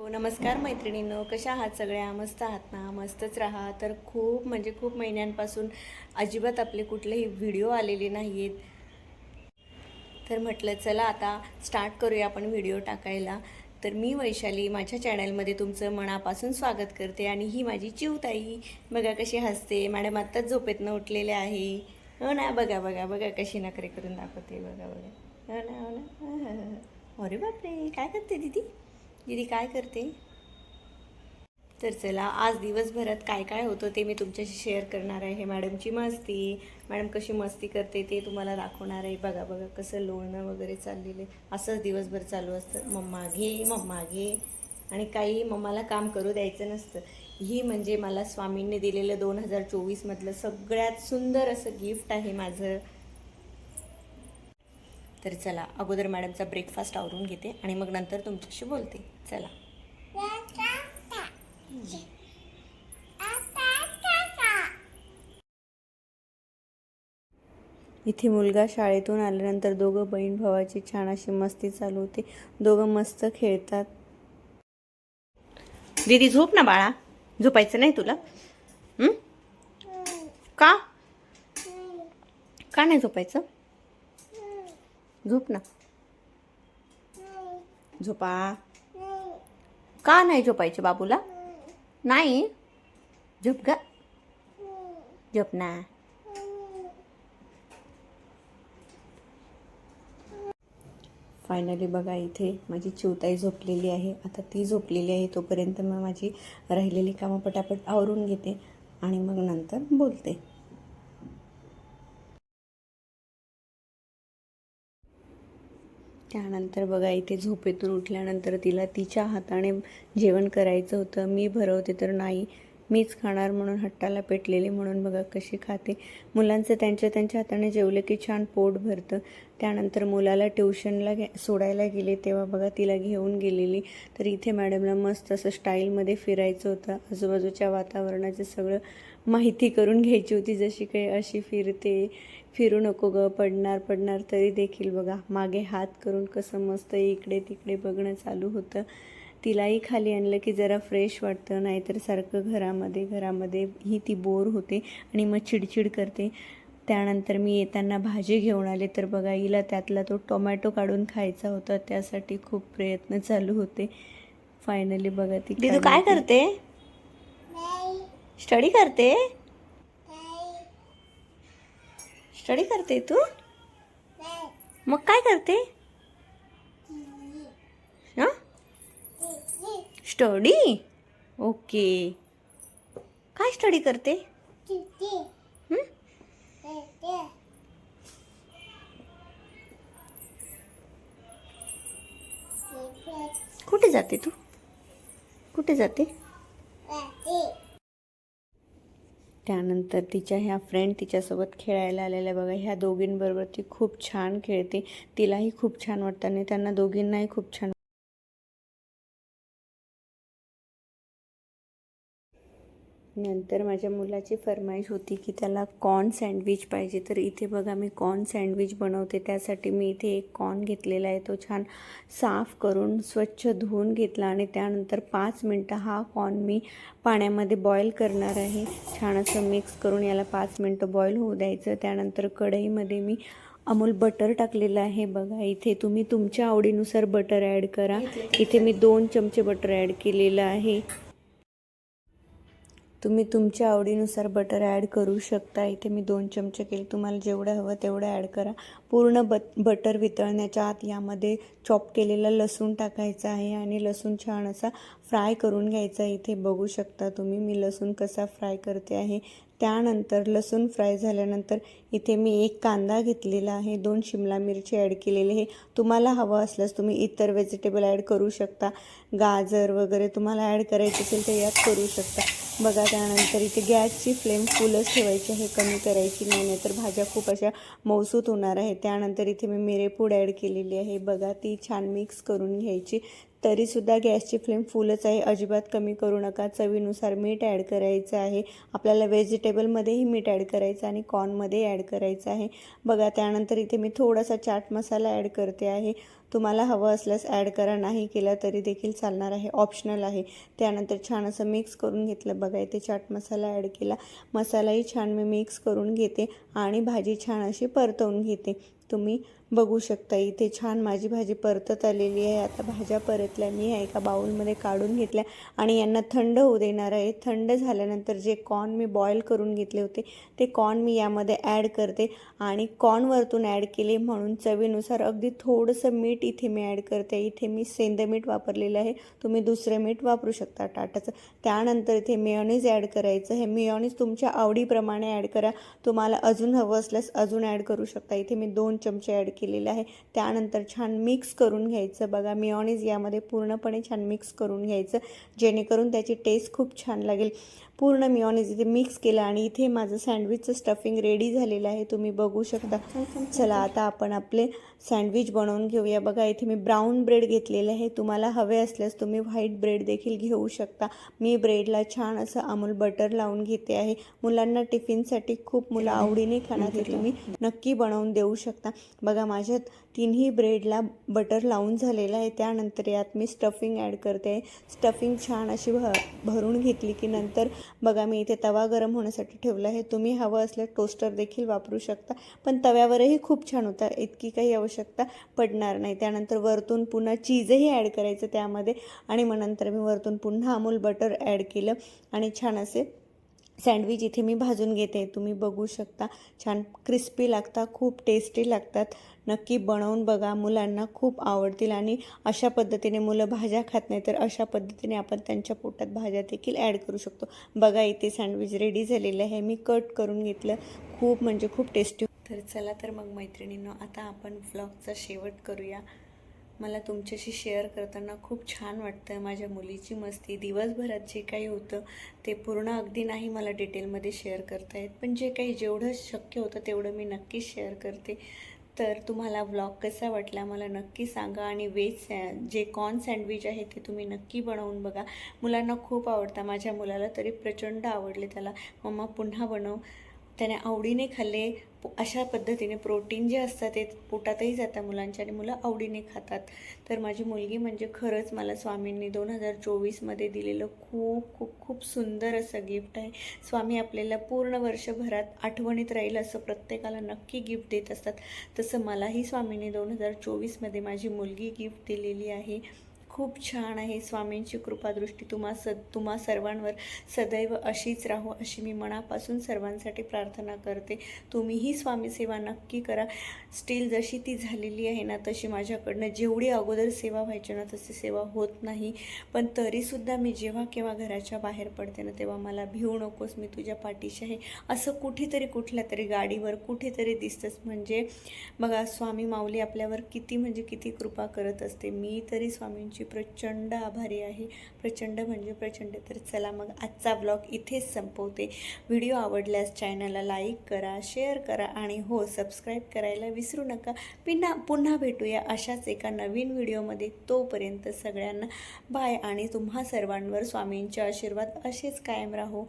हो नमस्कार मैत्रिणींनो. कशा आहात सगळ्या? मस्त आहात ना? मस्तच राहा. तर खूप म्हणजे खूप महिन्यांपासून अजिबात आपले कुठलेही व्हिडिओ आलेले नाही आहेत तर म्हटलं चला आता स्टार्ट करूया आपण व्हिडिओ टाकायला. तर मी वैशाली माझ्या चॅनलमध्ये तुमचं मनापासून स्वागत करते आणि ही माझी चिवताई. बघा कशी हसते. मॅडम आत्ताच झोपेतनं उठलेले आहे. हो ना? बघा बघा बघा कशी नखरे करून दाखवते. बघा बघा. हो ना हो ना? अरे बापरे! काय करते दीदी? दीदी काय करते? तर चला आज दिवसभरात काय काय होतं ते मी तुमच्याशी शेअर करणार आहे. मॅडमची मस्ती. मॅडम कशी मस्ती करते ते तुम्हाला दाखवणार आहे. बघा बघा कसं लोणं वगैरे चाललेलं आहे. असंच दिवसभर चालू असतं. मम्मा घे मम्मा घे. आणि काही मम्माला काम करू द्यायचं नसतं. ही म्हणजे मला स्वामींनी दिलेलं दोन हजार चोवीसमधलं सगळ्यात सुंदर असं गिफ्ट आहे माझं. तर चला अगोदर मॅडमचा ब्रेकफास्ट आवरून घेते आणि मग नंतर तुमच्याशी बोलते. चला. इथे मुलगा शाळेतून आल्यानंतर दोघं बहीण भावाची छान अशी मस्ती चालू होते. दोघं मस्त खेळतात. दीदी झोप ना बाळा? झोपायचं नाही तुला? का? का नाही झोपायचं? झोप ना. झोपा. का नाही झोपायचे बाबूला? नाही? झोप ग. झोप ना. फायनली बघा इथे माझी चिवताई झोपलेली आहे. आता ती झोपलेली आहे तोपर्यंत मग माझी राहिलेली कामं पटापट आवरून घेते आणि मग नंतर बोलते. त्यानंतर बघा इथे झोपेतून उठल्यानंतर तिला तिच्या हाताने जेवण करायचं होतं. मी भरवते तर नाही मीच खाणार म्हणून हट्टाला पेटलेले म्हणून बघा कशी खाते. मुलांचं त्यांच्या त्यांच्या हाताने जेवलं की छान पोट भरतं. त्यानंतर मुलाला ट्युशनला घे सोडायला गेले तेव्हा बघा तिला घेऊन गेलेली. तर इथे मॅडमला मस्त असं स्टाईलमध्ये फिरायचं होतं. आजूबाजूच्या वातावरणाचं सगळं माहिती करून घ्यायची होती जशी काही अशी फिरते. फिरू नको ग पडणार पडणार तरी देखील बघा. मागे हात करून कसं मस्त इकडे तिकडे बघणं चालू होतं. तिलाही खाली आणलं की जरा फ्रेश वाटतं नाहीतर सारखं घरामध्ये घरामध्ये ही ती बोर होते आणि मग चिडचिड करते. त्यानंतर मी येताना भाजी घेऊन आले तर बघा हिला त्यातला तो टोमॅटो काढून खायचा होता त्यासाठी खूप प्रयत्न चालू होते. फायनली बघा ती तू काय करते? स्टडी करते? स्टडी करते तू? मग काय करते? हां? स्टडी? ओके. काय स्टडी करते? हं? कुठे जाते तू? कुठे जाते? त्यानंतर तिच्या ह्या फ्रेंड तिच्यासोबत खेळायला आलेल्या बघा ह्या दोघींबरोबर ती खूप छान खेळते. तिलाही खूप छान वाटतं आणि त्यांना दोघींनाही खूप छान नंतर माझ्या मुलाची फरमाईश होती की त्याला कॉर्न सँडविच पाहिजे. तर इथे बघा मी कॉर्न सँडविच बनवते. त्यासाठी मी इथे एक कॉर्न घेतलेला आहे. तो छान साफ करून स्वच्छ धुवून घेतला आणि त्यानंतर पाच मिनटं हा कॉर्न मी पाण्यामध्ये बॉईल करणार आहे. छान असं मिक्स करून याला पाच मिनटं बॉईल होऊ द्यायचं. त्यानंतर कढईमध्ये मी अमूल बटर टाकलेलं आहे. बघा इथे तुम्ही तुमच्या आवडीनुसार बटर ॲड करा. इथे मी दोन चमचे बटर ॲड केलेलं आहे. तुम्ही तुमच्या आवडीनुसार बटर ॲड करू शकता. इथे मी दोन चमचे केले. तुम्हाला जेवढं हवं तेवढं ॲड करा. पूर्ण बट बटर वितळण्याच्या आत यामध्ये चॉप केलेला लसूण टाकायचा आहे आणि लसूण छान असा फ्राय करून घ्यायचा इथे बघू शकता तुम्ही मी लसूण कसा फ्राय करते आहे. त्यानंतर लसूण फ्राय झाल्यानंतर इथे मी एक कांदा घेतलेला आहे. दोन शिमला मिरची ॲड केलेली आहे. तुम्हाला हवं असल्यास तुम्ही इतर व्हेजिटेबल ॲड करू शकता. गाजर वगैरे तुम्हाला ॲड करायचे असेल तर यात करू शकता. बघा त्यानंतर इथे गॅसची फ्लेम फुलच ठेवायची आहे कमी करायची नाही नाही तर भाज्या खूप अशा मौसूत होणार आहे त्यानंतर इथे मी मिरेपूड ॲड केलेली आहे. बघा ती छान मिक्स करून घ्यायची. तरीसुद्धा गॅसची फ्लेम फुलच आहे. अजिबात कमी करू नका. चवीनुसार मीठ ॲड करायचं आहे. आपल्याला व्हेजिटेबलमध्येही मीठ ॲड करायचं आणि कॉर्नमध्ये ॲड करायचं आहे. बघा त्यानंतर इथे मी थोडासा चाट मसाला ॲड करते आहे. तुम्हाला हवं असल्यास ॲड करा. नाही केला तरी देखील चालणार आहे. ऑप्शनल आहे. त्यानंतर छान असं मिक्स करून घेतलं. बघा इथे चाट मसाला ॲड केला. मसालाही छान मी मिक्स करून घेते आणि भाजी छान अशी परतवून घेते. तुम्ही बघू शकता. इथे छान माझी भाजी परतत आलेली आहे. आता भाज्या परतल्या. मी ह्या एका बाउलमध्ये काढून घेतल्या आणि यांना थंड होऊ देणार आहे. थंड झाल्यानंतर जे कॉर्न मी बॉईल करून घेतले होते ते कॉर्न मी यामध्ये ॲड करते आणि कॉर्नवरतून ॲड केले म्हणून चवीनुसार अगदी थोडंसं मीठ इथे मी ॲड करते. इथे मी सेंद मीठ वापरलेलं आहे. तुम्ही दुसरं मीठ वापरू शकता टाटाचं. त्यानंतर इथे मेयोनीज ॲड करायचं हे मेयोनीज तुमच्या आवडीप्रमाणे ॲड करा. तुम्हाला अजून हवं असल्यास अजून ॲड करू शकता. इथे मी दोन चमचे ॲड केलेले आहे. त्यानंतर छान मिक्स करून घ्यायचं. बघा मिऑनिज यामध्ये पूर्णपणे छान मिक्स करून घ्यायचं. जेणेकरून त्याची टेस्ट खूप छान लागेल. पूर्ण मी मिऑनीज इथे मिक्स केलं आणि इथे माझं सँडविचचं स्टफिंग रेडी झालेलं आहे. तुम्ही बघू शकता. चला आता आपण आपले सँडविच बनवून घेऊया. बघा इथे मी ब्राऊन ब्रेड घेतलेले आहे. तुम्हाला हवे असल्यास तुम्ही व्हाईट ब्रेड देखील घेऊ शकता. मी ब्रेडला छान असं अमूल बटर लावून घेते आहे. मुलांना टिफिनसाठी खूप मुलं आवडीने खाणार ते तुम्ही नक्की बनवून देऊ शकता. बघा माझ्यात तिन्ही ब्रेडला बटर लावून झालेलं आहे. त्यानंतर यात मी स्टफिंग ॲड करते स्टफिंग छान अशी भ भरून घेतली की नंतर बघा मी इथे तवा गरम होण्यासाठी ठेवला आहे. तुम्ही हवं असल्यास टोस्टर देखील वापरू शकता. पण तव्यावरही खूप छान होता इतकी काही आवश्यकता पडणार नाही. त्यानंतर वरतून पुन्हा चीजही ॲड करायचं त्यामध्ये. आणि मग नंतर मी वरतून पुन्हा अमूल बटर ॲड केलं. आणि छान असे सँडविच इथे मी भाजून घेते. तुम्ही बघू शकता छान क्रिस्पी लागतात खूप टेस्टी लागतात. नक्की बनवून बघा मुलांना खूप आवडतील आणि अशा पद्धतीने मुलं भाज्या खात नाही तर अशा पद्धतीने आपण त्यांच्या पोटात भाज्या देखील ॲड करू शकतो. बघा इथे सँडविच रेडी झालेलं आहे. मी कट करून घेतलं. खूप म्हणजे खूप टेस्टी. तर चला तर मग मैत्रिणींनो आता आपण व्लॉगचा शेवट करूया. मला तुमच्याशी शेअर करताना खूप छान वाटतं माझ्या मुलीची मस्ती दिवसभरात जे काही होतं ते पूर्ण अगदी नाही मला डिटेलमध्ये शेअर करता येत. पण जे काही जेवढं शक्य होतं तेवढं मी नक्कीच शेअर करते. तर तुम्हाला व्लॉग कसा वाटला मला नक्की सांगा. आणि वेज सॅ जे कॉर्न सँडविच आहे ते तुम्ही नक्की बनवून बघा. मुलांना खूप आवडतं. माझ्या मुलाला तरी प्रचंड आवडले त्याला. मम्मा पुन्हा बनव. त्याने आवडीने खाल्ले. अशा पद्धतीने प्रोटीन जे असतात ते पोटातही जातात मुलांच्या आणि मुलं आवडीने खातात. तर माझी मुलगी म्हणजे खरंच मला स्वामींनी दोन हजार चोवीसमध्ये दिलेलं खूप खूप खूप सुंदर असं गिफ्ट आहे. स्वामी आपल्याला पूर्ण वर्षभरात आठवणीत राहील असं प्रत्येकाला नक्की गिफ्ट देत असतात. तसं मलाही स्वामींनी दोन हजार चोवीसमध्ये माझी मुलगी गिफ्ट दिलेली आहे. खूप छान आहे स्वामींची कृपादृष्टी. तुम्हा स तुम्हा सर्वांवर सदैव अशीच राहू अशी मी मनापासून सर्वांसाठी प्रार्थना करते. तुम्हीही स्वामी सेवा नक्की करा. स्टील जशी ती झालेली आहे ना तशी माझ्याकडनं जेवढी अगोदर सेवा व्हायची ना तशी सेवा होत नाही. पण तरीसुद्धा मी जेव्हा केव्हा घराच्या बाहेर पडते ना तेव्हा मला भिवू नकोस मी तुझ्या पाठीशी आहे. असं कुठेतरी कुठल्या तरी गाडीवर कुठेतरी दिसतंच. म्हणजे बघा स्वामी माऊली आपल्यावर किती म्हणजे किती कृपा करत असते. मी तरी स्वामींची प्रचंड आभारी आहे. प्रचंड म्हणजे प्रचंड. तर चला मग आजचा ब्लॉग इथेच संपवते. व्हिडिओ आवडल्यास चॅनलला लाईक करा शेअर करा आणि हो सबस्क्राईब करायला विसरू नका. पुन्हा पुन्हा भेटूया अशाच एका नवीन व्हिडिओमध्ये तोपर्यंत सगळ्यांना बाय आणि तुम्हा सर्वांवर स्वामींचे आशीर्वाद असेच कायम राहो.